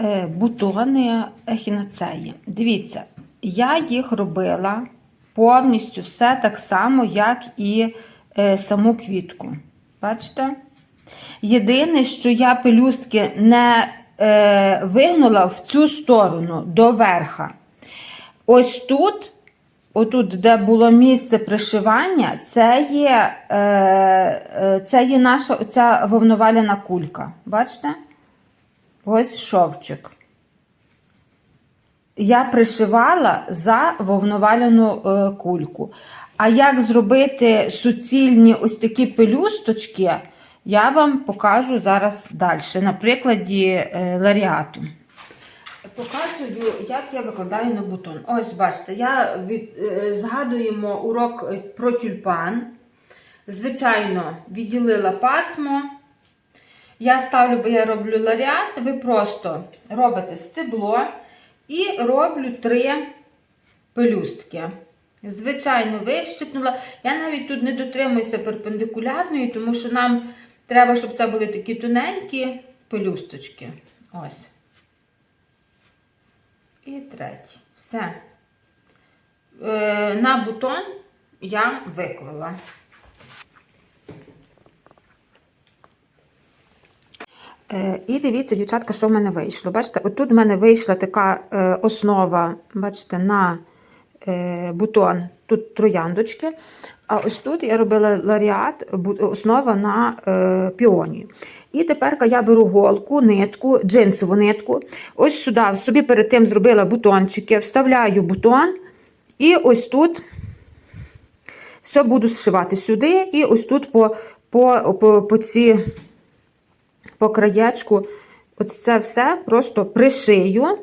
е, бутони ехінацеї. Дивіться, я їх робила повністю все так само, як і е, саму квітку. Бачите? Єдине, що я пелюстки не е, вигнула в цю сторону до верха. Ось тут, отут, де було місце пришивання, це є, це є наша оця вовноваляна кулька. Бачите? Ось шовчик. Я пришивала за вовноваляну е, кульку. А як зробити суцільні ось такі пелюсточки, я вам покажу зараз далі, на прикладі е, ларіату. Показую, як я викладаю на бутон. Ось, бачите, я від, е, згадуємо урок про тюльпан. Звичайно, відділила пасмо. Я ставлю, бо я роблю ларіат, ви просто робите стебло і роблю три пелюстки. Звичайно, вищипнула. Я навіть тут не дотримуюся перпендикулярної, тому що нам треба, щоб це були такі тоненькі пелюсточки. Ось. І третій. Все. Е, на бутон я виклала. І дивіться, дівчатка, що в мене вийшло. Бачите, отут в мене вийшла така е, основа, бачите, на е, бутон, тут трояндочки. А ось тут я робила ларіат, основа на е, піонію. І тепер я беру голку, нитку, джинсову нитку. Ось сюди собі перед тим зробила бутончики, вставляю бутон. І ось тут все буду зшивати сюди, і ось тут по, по, по, по ці по краєчку. Ось це все просто пришию.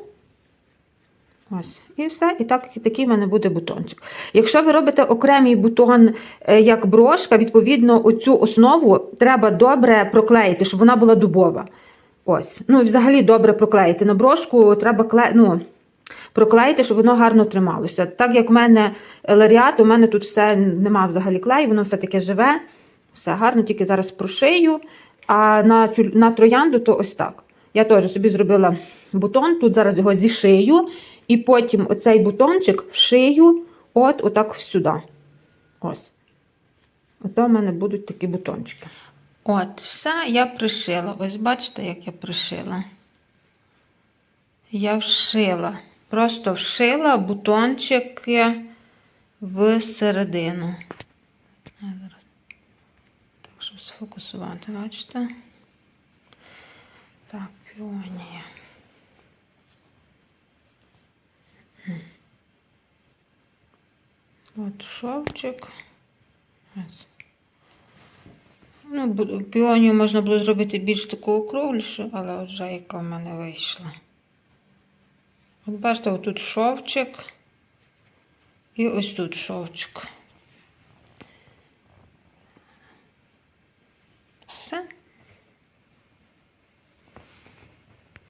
Ось, і все. І так, і такий в мене буде бутончик. Якщо ви робите окремий бутон, е, як брошка, відповідно, оцю основу треба добре проклеїти, щоб вона була дубова. Ось. Ну, взагалі добре проклеїти. На брошку треба кле... ну, проклеїти, щоб воно гарно трималося. Так як в мене ларіат, у мене тут все нема взагалі клею, воно все таке живе. Все гарно, тільки зараз прошию. А на, цю, на троянду то ось так. Я теж собі зробила бутон, тут зараз його зішию, і потім оцей бутончик вшию от отак сюди. Ось. Ото в мене будуть такі бутончики. От, все, я пришила. Ось бачите, як я пришила. Я вшила. Просто вшила бутончики в середину. А, зараз. Так, щоб сфокусувати, бачите? Так, піонія. От шовчик. Ну, піонію можна було зробити більш таку округлішу, але от вже яка в мене вийшла. От бачите, отут шовчик і ось тут шовчик. graça